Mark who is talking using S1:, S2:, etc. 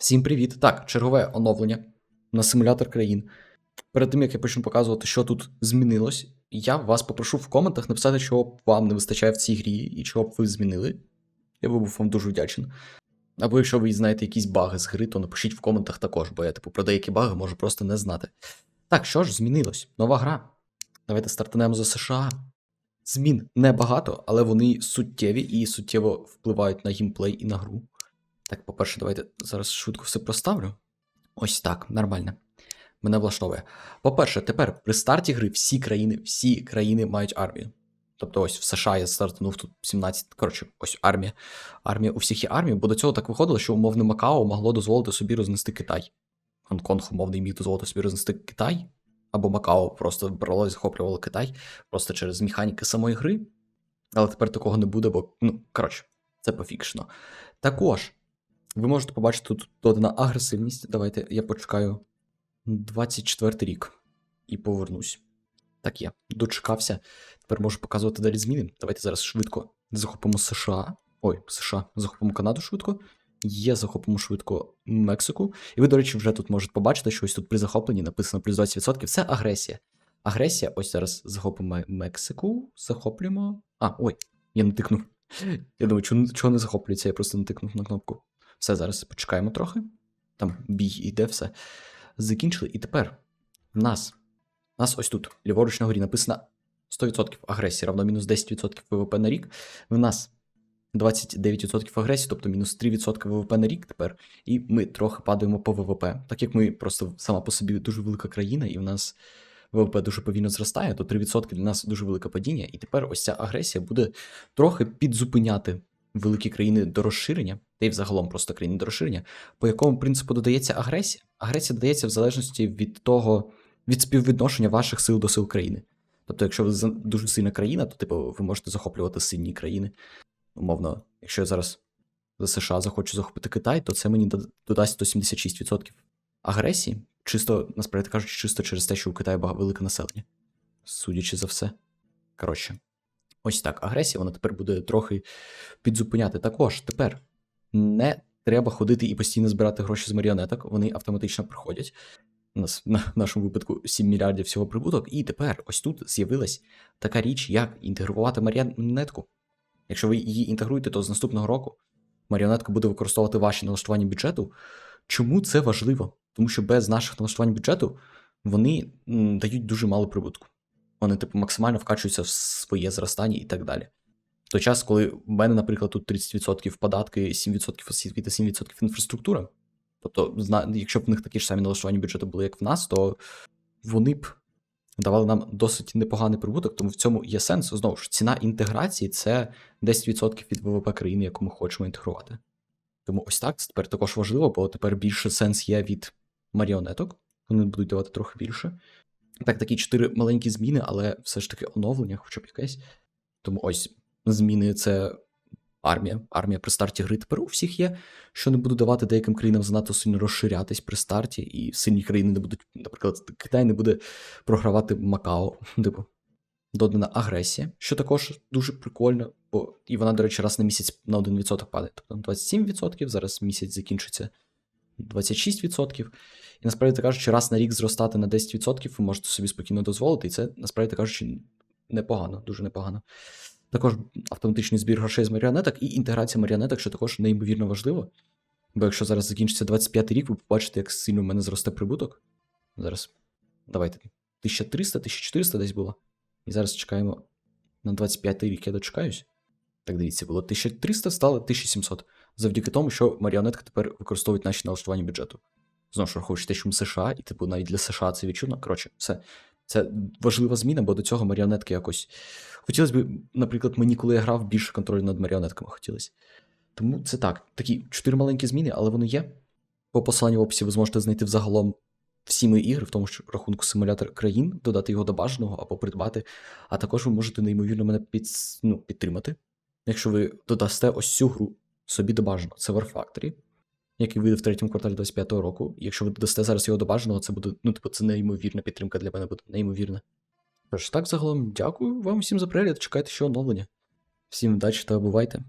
S1: Всім привіт! Так, чергове оновлення на симулятор країн. Перед тим як я почну показувати, що тут змінилось, я вас попрошу в коментах написати, чого б вам не вистачає в цій грі і чого б ви змінили. Я би був вам дуже вдячен. Або якщо ви знаєте якісь баги з гри, то напишіть в коментах також, бо я типу про деякі баги можу просто не знати. Так, що ж змінилось? Нова гра. Давайте стартанемо за США. Змін небагато, але вони суттєві і суттєво впливають на геймплей і на гру. Так, по-перше, давайте зараз швидко все проставлю. Ось так, нормально. Мене влаштовує. По-перше, тепер при старті гри всі країни, всі країни мають армію. Тобто, ось в США я стартанув тут 17. Коротше, ось армія. Армія у всіх є армія, бо до цього так виходило, що умовне Макао могло дозволити собі рознести Китай. Гонконг умовний міг дозволити собі рознести Китай, або Макао просто брало і захоплювало Китай просто через механіки самої гри. Але тепер такого не буде, бо, ну, коротше, це пофікшено. Також ви можете побачити тут додана агресивність. Давайте я почекаю 24 рік і повернусь. Так є, дочекався. Тепер можу показувати далі зміни. Давайте зараз швидко захопимо США. Ой, США, захопимо Канаду швидко. Є, захопимо швидко Мексику. І ви, до речі, вже тут можете побачити, що ось тут при захопленні написано плюс 20%. Це агресія. Агресія, ось зараз захопимо Мексику. Захоплюємо. А, ой, я не тикнув. Я думаю, чого, не захоплюється, я просто не тикнув на кнопку. Все, зараз почекаємо трохи. Там бій іде, все. Закінчили. І тепер в нас. У нас ось тут, ліворуч на горі, написано 100% агресії, равно мінус 10% ВВП на рік. В нас 29% агресії, тобто мінус 3% ВВП на рік тепер. І ми трохи падаємо по ВВП. Так як ми просто сама по собі дуже велика країна, і в нас ВВП дуже повільно зростає, то 3% для нас дуже велике падіння. І тепер ось ця агресія буде трохи підзупиняти великі країни до розширення, та й взагалом просто країни до розширення, по якому принципу додається агресія. Агресія додається в залежності від того, від співвідношення ваших сил до сил країни. Тобто, якщо ви дуже сильна країна, то типу ви можете захоплювати сильні країни. Умовно, якщо я зараз за США захочу захопити Китай, то це мені додасть 176% агресії, чисто, насправді кажучи, чисто через те, що у бага- велике населення. Судячи за все. Коротше, ось так. Агресія вона тепер буде трохи підзупиняти. Також тепер не треба ходити і постійно збирати гроші з маріонеток, вони автоматично приходять. У нас на нашому випадку 7 мільярдів всього прибуток. І тепер ось тут з'явилась така річ, як інтегрувати маріонетку. Якщо ви її інтегруєте, то з наступного року маріонетка буде використовувати ваші налаштування бюджету. Чому це важливо? Тому що без наших налаштувань бюджету вони дають дуже мало прибутку. Вони, типу, максимально вкачуються в своє зростання і так далі. В той час, коли в мене, наприклад, тут 30% податки, 7% освіти, 7% інфраструктура. Тобто, якщо б в них такі ж самі налаштування бюджету були, як в нас, то вони б давали нам досить непоганий прибуток, тому в цьому є сенс. Знову ж, ціна інтеграції це 10% від ВВП країни, яку ми хочемо інтегрувати. Тому ось так це тепер також важливо, бо тепер більше сенс є від маріонеток. Вони будуть давати трохи більше. Так, такі чотири маленькі зміни, але все ж таки оновлення, хоча б якесь. Тому ось зміни це армія. Армія при старті гри тепер у всіх є, що не буде давати деяким країнам занадто сильно розширятись при старті, і сильні країни не будуть, наприклад, Китай не буде програвати Макао, типу. Додана агресія, що також дуже прикольно, бо і вона, до речі, раз на місяць на 1% падає. Тобто на 27%, зараз місяць закінчиться 26%. І насправді кажучи, раз на рік зростати на 10% ви можете собі спокійно дозволити, і це насправді кажучи непогано, дуже непогано. Також автоматичний збір грошей з маріонеток і інтеграція маріонеток, що також неймовірно важливо. Бо якщо зараз закінчиться 25 рік, ви побачите, як сильно в мене зросте прибуток. Зараз давайте 1300, 1400 десь було. І зараз чекаємо на 25 рік, я дочекаюсь. Так дивіться, було 1300, стало 1700. Завдяки тому, що маріонетки тепер використовують наші налаштування бюджету. Знову ж враховуючи те, що ми США, і типу навіть для США це відчутно. Коротше, все. Це важлива зміна, бо до цього маріонетки якось. Хотілося б, наприклад, мені, коли я грав, більше контролю над маріонетками хотілося. Тому це так. Такі чотири маленькі зміни, але вони є. По посиланню в описі ви зможете знайти взагалом всі мої ігри, в тому ж рахунку симулятор країн, додати його до бажаного або придбати. А також ви можете неймовірно мене під, ну, підтримати, якщо ви додасте ось цю гру собі до бажаного. Це War Factory, який вийде в третьому кварталі 25-го року. Якщо ви додасте зараз його до бажаного, це буде, ну, типу, це неймовірна підтримка для мене буде неймовірна. Тож так, загалом, дякую вам всім за перегляд. Чекайте ще оновлення. Всім удачі та бувайте.